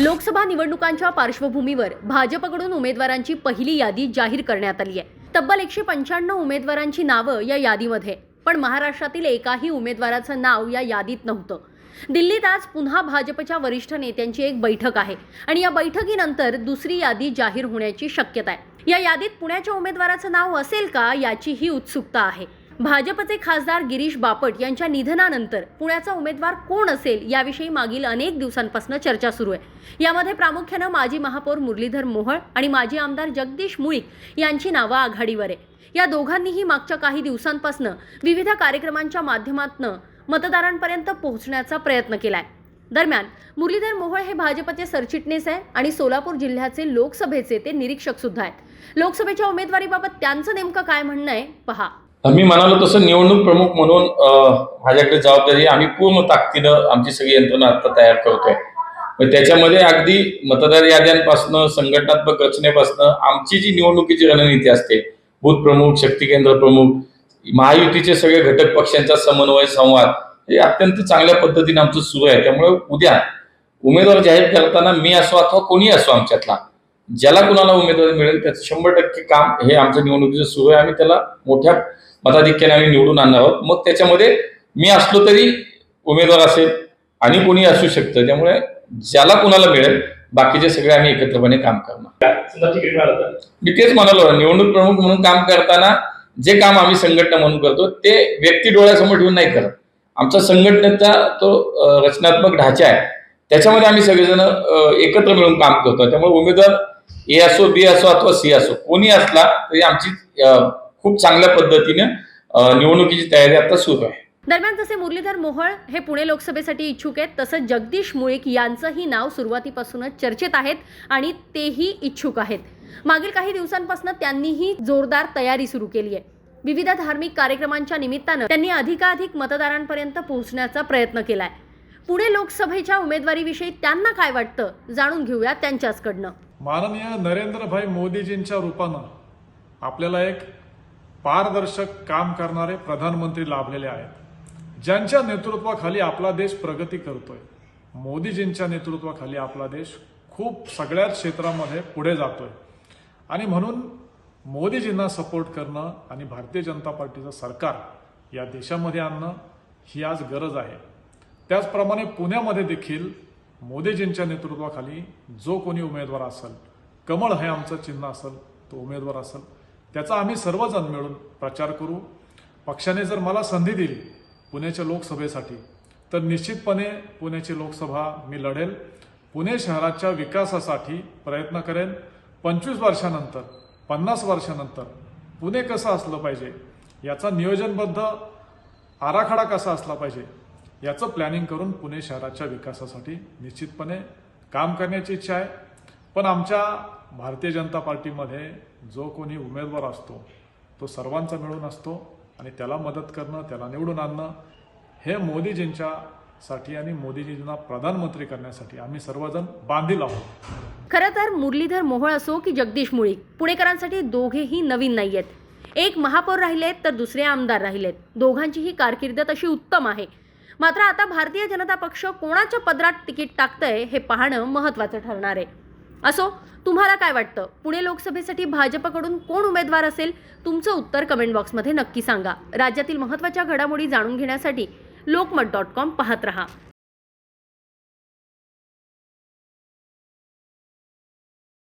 लोकसभा निवडणुकांच्या पार्श्वभूमीवर भाजपकडून उमेदवारांची पहिली यादी जाहीर करण्यात आली आहे. तब्बल एकशे पंच्याण्णव उमेदवारांची नावं या यादीमध्ये पण महाराष्ट्रातील एकाही उमेदवाराचं नाव या यादीत नव्हतं. दिल्लीत आज पुन्हा भाजपच्या वरिष्ठ नेत्यांची एक बैठक आहे आणि या बैठकीनंतर दुसरी यादी जाहीर होण्याची शक्यता आहे. या यादीत पुण्याच्या उमेदवाराचं नाव असेल का याचीही उत्सुकता आहे. भाजपचे खासदार गिरीश बापट यांच्या निधनानंतर पुण्याचा उमेदवार कोण असेल याविषयी मागील अनेक दिवसांपासून चर्चा सुरू आहे. यामध्ये प्रामुख्यानं माजी महापौर मुरलीधर मोहोळ आणि माजी आमदार जगदीश मुळीक यांची नावं आघाडीवर आहे. या दोघांनीही मागच्या काही दिवसांपासून विविध कार्यक्रमांच्या माध्यमातून मतदारांपर्यंत पोहोचण्याचा प्रयत्न केलाय. दरम्यान मुरलीधर मोहोळ हे भाजपचे सरचिटणीस आहे आणि सोलापूर जिल्ह्याचे लोकसभेचे ते निरीक्षक सुद्धा आहेत. लोकसभेच्या उमेदवारीबाबत त्यांचं नेमकं काय म्हणणं आहे पहा. मी म्हणालो तसं निवडणूक प्रमुख म्हणून माझ्याकडे जबाबदारी आम्ही पूर्ण ताकदीनं आमची सगळी यंत्रणा आता तयार करतोय. मग त्याच्यामध्ये अगदी मतदार याद्यांपासनं संघटनात्मक रचनेपासनं आमची जी निवडणुकीची रणनीती असते बूथ प्रमुख शक्ती केंद्र प्रमुख महायुतीचे सगळे घटक पक्षांचा समन्वय संवाद हे अत्यंत चांगल्या पद्धतीने आमचं सुरू आहे. त्यामुळे उद्या उमेदवार जाहीर करताना मी असो अथवा कोणी असो आमच्यातला ज्याला कुणाला उमेदवारी मिळेल त्याचं शंभर टक्के काम हे आमच्या निवडणुकीचं सुरू आहे आम्ही त्याला मोठ्या मताधिक्याने आम्ही निवडून आणणार आहोत. मग त्याच्यामध्ये मी असलो तरी उमेदवार असेल आणि कोणी असू शकतं. त्यामुळे ज्याला कुणाला मिळेल बाकीचे सगळे आम्ही एकत्रपणे काम करणार. मी तेच म्हणालो निवडणूक प्रमुख म्हणून काम करताना जे काम आम्ही संघटना म्हणून करतो ते व्यक्ती डोळ्यासमोर ठेवून नाही करत. आमचा संघटनेचा तो रचनात्मक ढाचा आहे. त्याच्यामध्ये आम्ही सगळेजण एकत्र मिळून काम करतो. त्यामुळे उमेदवार ए असो बी असो अथवा सी असो कोणी असला तरी आमची खूप चांगल्या पद्धतीने निवडणुकीची तयारी आता सुरू आहे. दरम्यान जसे मुरलीधर मोहोळ हे पुणे लोकसभेसाठी इच्छुक आहेत तसंच जगदीश मुळीक यांचंही नाव सुरुवातीपासूनच चर्चेत आहेत आणि तेही इच्छुक आहेत. मागील काही दिवसांपासून त्यांनीही जोरदार तयारी सुरू केली आहे. विविध धार्मिक कार्यक्रमांच्या निमित्तानं त्यांनी अधिकाधिक मतदारांपर्यंत पोहोचण्याचा प्रयत्न केलाय. पुणे लोकसभेच्या उमेदवारीविषयी त्यांना काय वाटतं जाणून घेऊया त्यांच्याचकडनं. माननीय नरेंद्रभाई मोदीजींच्या रूपानं आपल्याला एक पारदर्शक काम करणारे प्रधानमंत्री लाभलेले आहेत. ज्यांच्या नेतृत्वाखाली आपला देश प्रगती करतोय मोदीजींच्या नेतृत्वाखाली आपला देश खूप सगळ्याच क्षेत्रामध्ये पुढे जातोय. आणि म्हणून मोदीजींना सपोर्ट करणं आणि भारतीय जनता पार्टीचं सरकार या देशामध्ये आणणं ही आज गरज आहे. त्याचप्रमाणे पुण्यामध्ये देखील मोदीजींच्या नेतृत्वाखाली जो कोणी उमेदवार असेल कमळ हे आमचं चिन्ह असेल तो उमेदवार असेल त्याचा आम्ही सर्वजण मिळून प्रचार करू. पक्षाने जर मला संधी दिली पुण्याच्या लोकसभेसाठी तर निश्चितपणे पुण्याची लोकसभा मी लढेल. पुणे शहराच्या विकासासाठी प्रयत्न करेन. पंचवीस वर्षानंतर पन्नास वर्षानंतर पुणे कसं असलं पाहिजे याचा नियोजनबद्ध आराखडा कसा असला पाहिजे याचं प्लॅनिंग करून पुणे शहराच्या विकासासाठी निश्चितपणे काम करण्याची इच्छा आहे. पण आमच्या भारतीय जनता पार्टीमध्ये जो कोणी उमेदवार असतो तो सर्वांचा मिळून असतो आणि त्याला मदत करणं त्याला निवडून आणणं हे मोदीजींच्यासाठी आणि मोदीजींना प्रधानमंत्री करण्यासाठी आम्ही सर्वजण बांधील आहोत. खरं तर मुरलीधर मोहोळ असो की जगदीश मुळीक पुणेकरांसाठी दोघेही नवीन नाही आहेत एक महापौर राहिलेत तर दुसरे आमदार राहिलेत. दोघांचीही कारकीर्द तशी उत्तम आहे. मात्र आता भारतीय जनता पक्ष कोणाच्या पदरात तिकीट टाकतंय हे पाहणं महत्त्वाचं ठरणार आहे. असो तुम्हाला काय वाटतं? पुणे लोकसभेसाठी भाजपकडून कोण उमेदवार असेल? तुमचं उत्तर कमेंट बॉक्समध्ये नक्की सांगा. राज्यातील महत्त्वाच्या घडामोडी जाणून घेण्यासाठी लोकमत डॉट कॉम पाहत रहा.